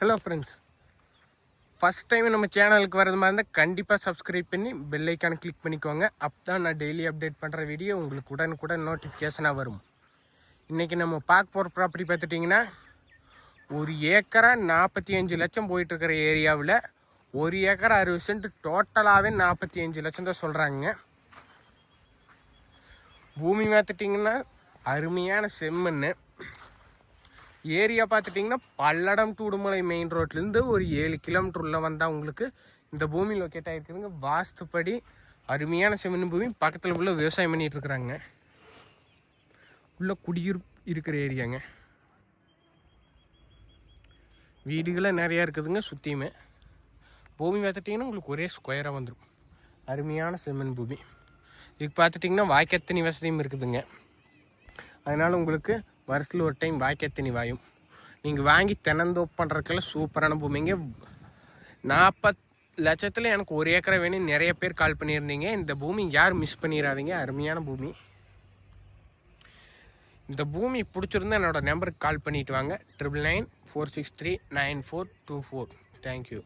Hello friends first time நம்ம சேனலுக்கு வரது மாதிரி இருந்தால் கண்டிப்பாக சப்ஸ்கிரைப் பண்ணி பெல் ஐக்கானை கிளிக் பண்ணிக்கோங்க. அப்போ தான் நான் டெய்லி அப்டேட் பண்ணுற வீடியோ உங்களுக்கு உடனுக்குடன் நோட்டிஃபிகேஷனாக வரும். இன்றைக்கி நம்ம பார்க்க போகிற ப்ராப்பர்ட்டி பார்த்துட்டிங்கன்னா ஒரு ஏக்கரா நாற்பத்தி அஞ்சு லட்சம் போயிட்டுருக்கிற ஏரியாவில் ஒரு ஏக்கர் அறுபது சென்ட் டோட்டலாகவே நாற்பத்தி அஞ்சு லட்சம் தான் சொல்கிறாங்க பூமி பார்த்துட்டிங்கன்னா அருமையான செம்மண்ணு. ஏரியா பார்த்துட்டிங்கன்னா பல்லடம் தூடுமலை மெயின் ரோட்லேருந்து ஒரு ஏழு கிலோமீட்டர் உள்ளே வந்தால் உங்களுக்கு இந்த பூமி லொக்கேட் ஆகிருக்குதுங்க வாஸ்துப்படி அருமையான செம்மண் பூமி. பக்கத்தில் உள்ள விவசாயம் பண்ணிகிட்டு இருக்கிறாங்க. உள்ள குடியிருப்பு இருக்கிற ஏரியாங்க. வீடுகளை நிறையா இருக்குதுங்க சுற்றியுமே பூமி பார்த்துட்டிங்கன்னா உங்களுக்கு ஒரே ஸ்கொயராக வந்துடும் அருமையான செம்மண் பூமி. இதுக்கு பார்த்துட்டிங்கன்னா வாய்க்கத்தனி வசதியும் இருக்குதுங்க. அதனால் உங்களுக்கு வருஷத்தில் ஒரு டைம் வாய்க்கத்தனி வாயும்? நீங்கள் வாங்கி தென்னந்தோப்பு பண்ணுறதுக்கெல்லாம் சூப்பரான பூமிங்க நாற்பத் லட்சத்தில் எனக்கு ஒரு ஏக்கரை வேணும் நிறைய பேர் கால் பண்ணியிருந்தீங்க. இந்த பூமி யாரும் மிஸ் பண்ணிடாதீங்க அருமையான பூமி. இந்த பூமி பிடிச்சிருந்தா என்னோடய நம்பருக்கு கால் பண்ணிட்டு வாங்க. Triple nine four six three nine four two four thank you